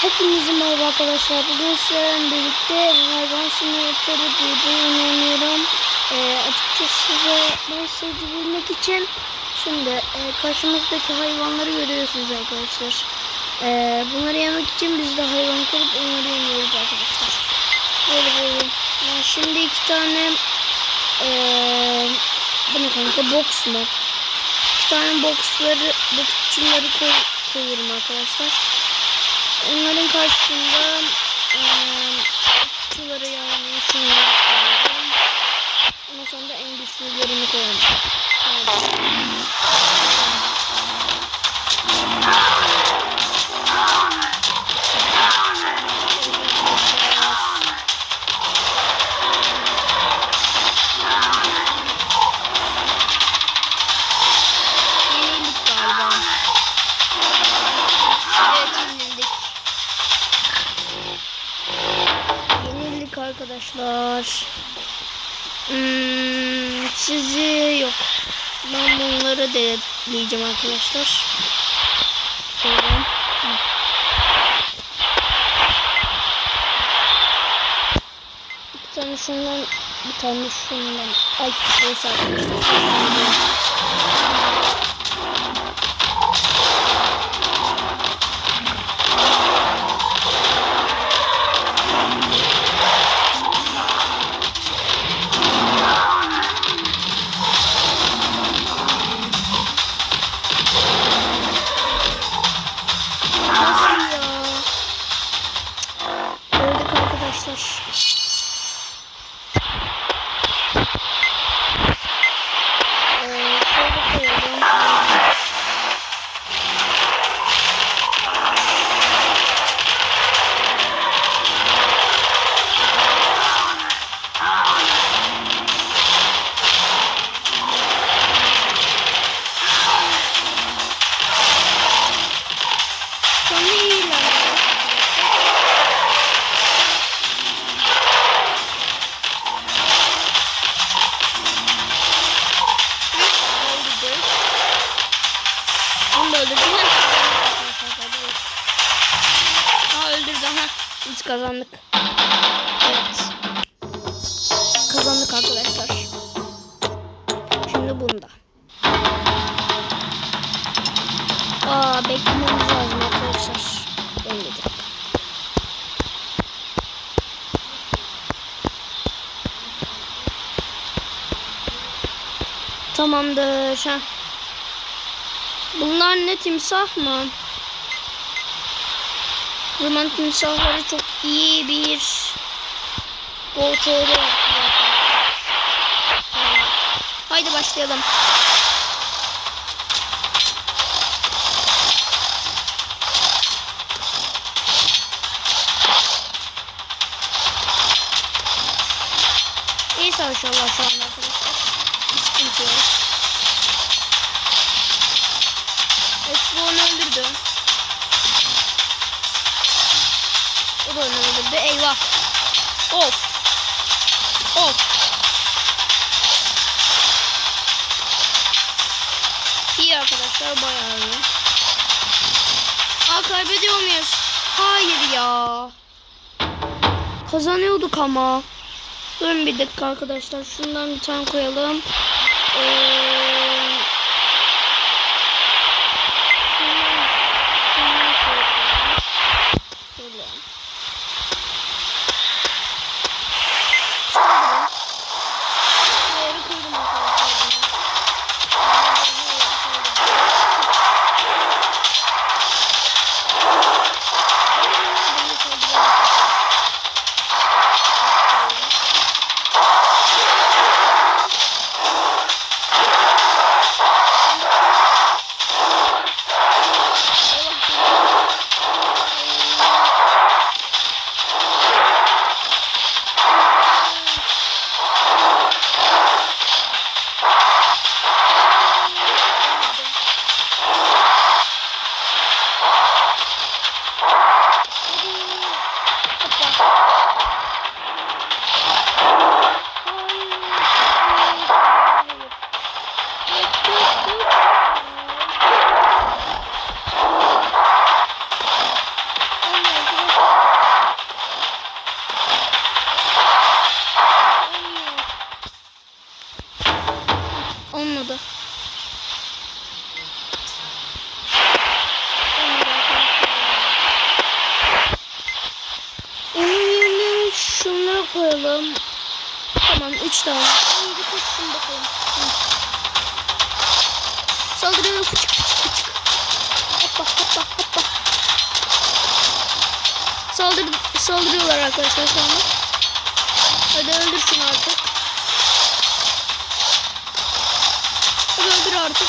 Hepinize merhaba arkadaşlar. Bugün sizlerle birlikte hayvan simülatörü diye oynuyorum. Ee, açıkçası size bahsedebilmek için şimdi e, karşımızdaki hayvanları görüyorsunuz arkadaşlar. Ee, bunları yemek için biz de hayvan kurup onları yemiyoruz arkadaşlar. Böyle böyle. Yani şimdi iki tane ee, bu ne kanka box mu? İki tane boxları, boxçuları koy, koyuyorum arkadaşlar. Onların karşısında kutuları yani şunları koyuyorum. Ondan sonra da en güçlülerini koyuyorum. Yenilik arkadaşlar. Hmm, sizi yok. Ben bunları deneyeceğim arkadaşlar. Hı. Bir tane şundan, bir tane şundan. Ay neyse arkadaşlar. Biz kazandık. Evet. Kazandık arkadaşlar. Şimdi bunda. Aa beklememiz lazım arkadaşlar. Bekledik. Tamamdır. Ha. Bunlar ne timsah mı? O zaman timsahları çok iyi bir GoTo'da Haydi başlayalım. İyi savaşıyorlar şu anda arkadaşlar. Bir sıkıntı yok. Expo onu O da öldürdü. Eyvah. Of. Of. İyi arkadaşlar bayağı iyi. Aa kaybediyor muyuz? Hayır ya. Kazanıyorduk ama. Durun bir dakika arkadaşlar. Şundan bir tane koyalım. Ee, Saldırıyor. Fıçık fıçık fıçık. Hoppa hoppa hoppa. Saldır, saldırıyorlar arkadaşlar şu anda. Hadi öldür şunu artık. Hadi öldür artık.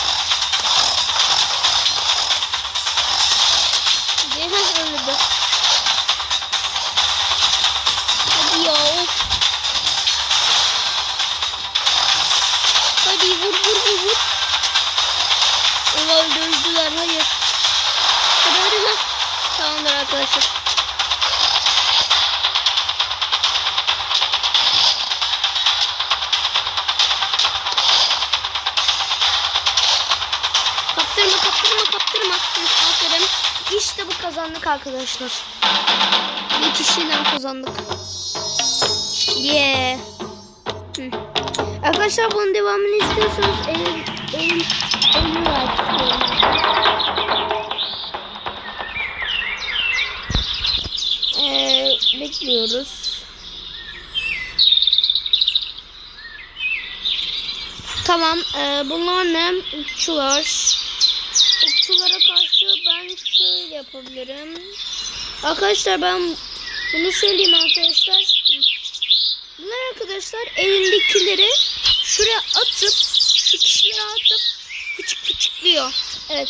Öldürdüler hayır. Hadi hadi lan. Tamamdır arkadaşlar. Kaptırma kaptırma kaptırma. Aferin. İşte bu kazandık arkadaşlar. Bir kişiden kazandık. Yeah. Arkadaşlar bunun devamını istiyorsanız elim istiyorum. Ee, bekliyoruz. Tamam. E, bunlar ne? Okçular. Okçulara karşı ben şöyle yapabilirim. Arkadaşlar ben bunu söyleyeyim arkadaşlar. Bunlar arkadaşlar elindekileri şuraya atıp kişilere atıp fıçık fıçıklıyor. Evet.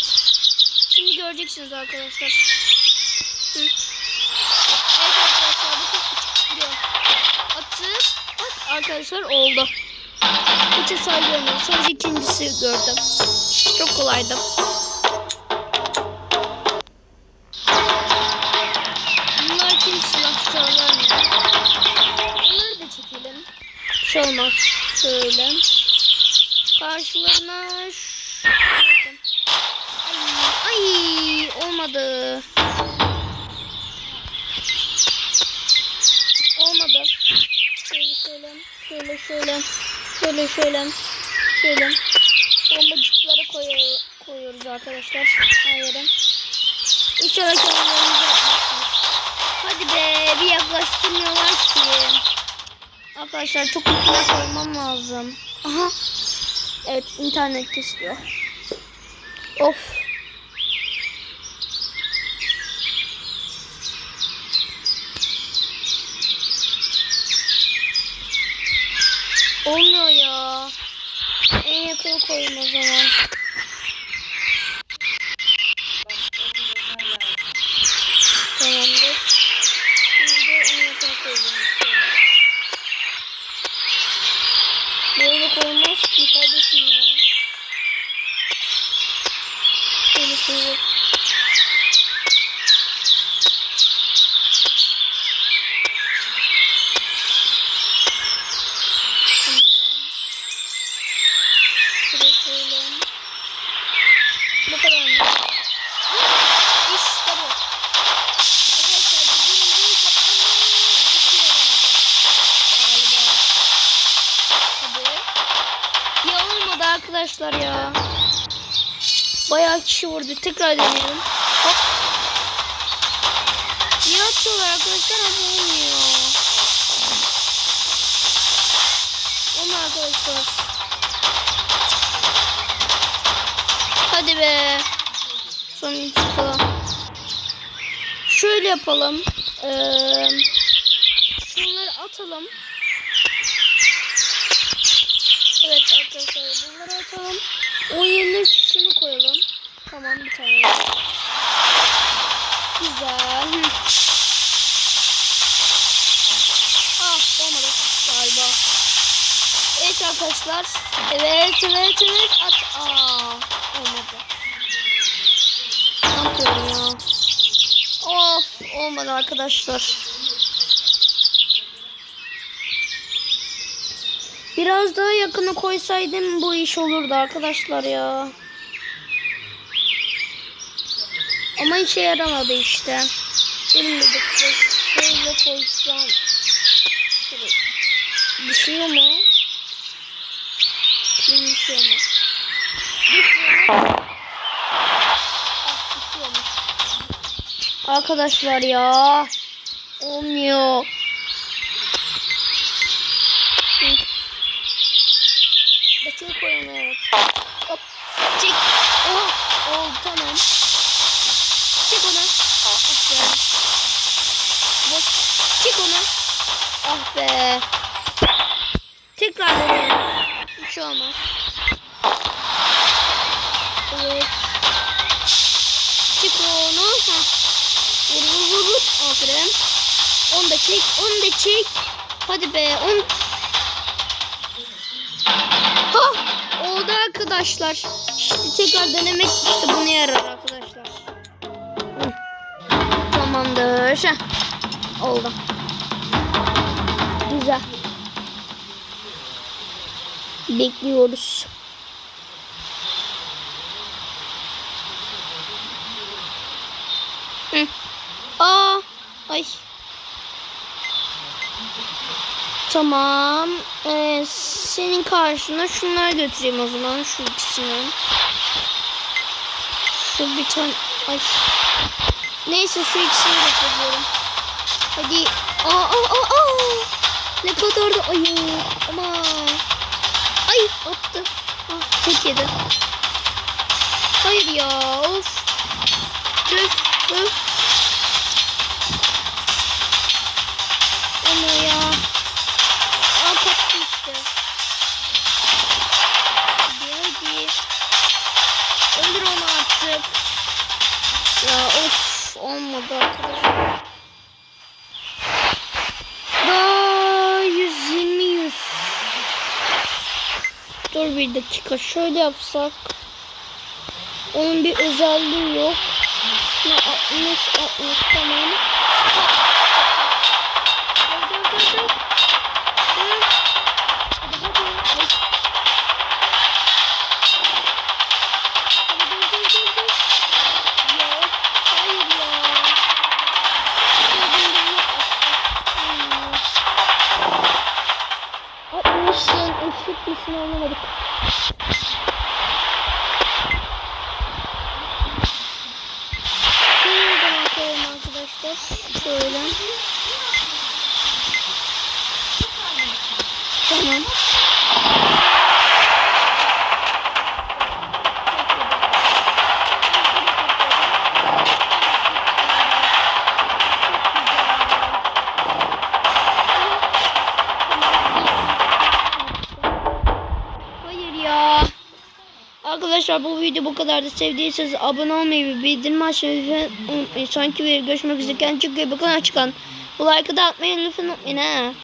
Şimdi göreceksiniz arkadaşlar. Hı. Evet arkadaşlar bu fıçıklıyor. Atıp bak arkadaşlar oldu. Hiç saygıyorum. Sadece ikincisi gördüm. Çok kolaydı. Bunlar kim silahçılar mı? Bunları da çekelim. Bir şey olmaz. Şöyle. Karşılarına Ay, ay olmadı. Olmadı. Şöyle şöyle. Şöyle şöyle. Şöyle şöyle. Şöyle. Bombacıkları koyuyor, koyuyoruz arkadaşlar. Her yere. İnşallah kendilerinizi yapmazsınız. Hadi be bir yaklaştırmıyorlar ki. Arkadaşlar çok yakına koymam lazım. Aha. Evet internet kesiyor. Of. Olmuyor ya. En yakın koyayım o zaman. Tamamdır. Şimdi en yakın koyacağım. Böyle koymaz ki kardeşim ya. Şuraya koyalım. Bu kadar mı? İşte bu. Arkadaşlar bizim büyük ama iki olamadı. Galiba. Hadi. Ya olmadı arkadaşlar ya. Bayağı kişi vurdu. Tekrar deneyelim. Hop. Niye atıyorlar arkadaşlar ama olmuyor. Olmuyor arkadaşlar. Hadi be. Son bir çıkalım. Şöyle yapalım. Ee, şunları atalım. Evet arkadaşlar bunları atalım. O yerine şunu koyalım. Tamam bir tane. Güzel. Ah olmadı galiba. Evet arkadaşlar. Evet evet evet. At. Aa olmadı. Ne yapıyorum ya? Of olmadı arkadaşlar. Biraz daha yakına koysaydım bu iş olurdu arkadaşlar ya. Ama işe yaramadı işte. De böyle koysam. Şöyle. Düşüyor mu? Düşüyor mu? Düşüyor mu? Ah, düşüyormuş. Arkadaşlar ya. Olmuyor. Çek onu evet. Hop. Çek. Oha. Oldu tamam. Çek onu. Ah be. Boş. Çek onu. Ah be. Tekrar deniyoruz. Hiç olmaz. Evet. Çek onu. Heh. Vur vur vur vur. Aferin. Onu da çek. Onu da çek. Hadi be. On... Oldu arkadaşlar. Şimdi tekrar denemek işte bunu yarar arkadaşlar. Tamamdır. Heh. Oldu. Güzel. Bekliyoruz. Hı. Aa, ay. Tamam. Ee, senin karşına şunları götüreyim o zaman. Şu ikisini. Şu bir tane. Ay. Neyse şu ikisini götürüyorum. Hadi. Aa, aa, aa, aa. Ne kadar da ayı. Ama. Ay attı. Ah, tek yedi. Hayır ya. Of. Öf, öf. Ama ya. Ya of olmadı arkadaşlar. Daha 120 100. Dur bir dakika şöyle yapsak. Onun bir özelliği yok. Ne 60 60 tamam. Işın, ışık mısın anlamadık. Arkadaşlar bu video bu kadar da sevdiyseniz abone olmayı ve bildirim açmayı unutmayın. Sonraki videoda görüşmek üzere. Kendinize iyi bakın. Açıkan. Bu like'ı da atmayı lütfen unutmayın ha.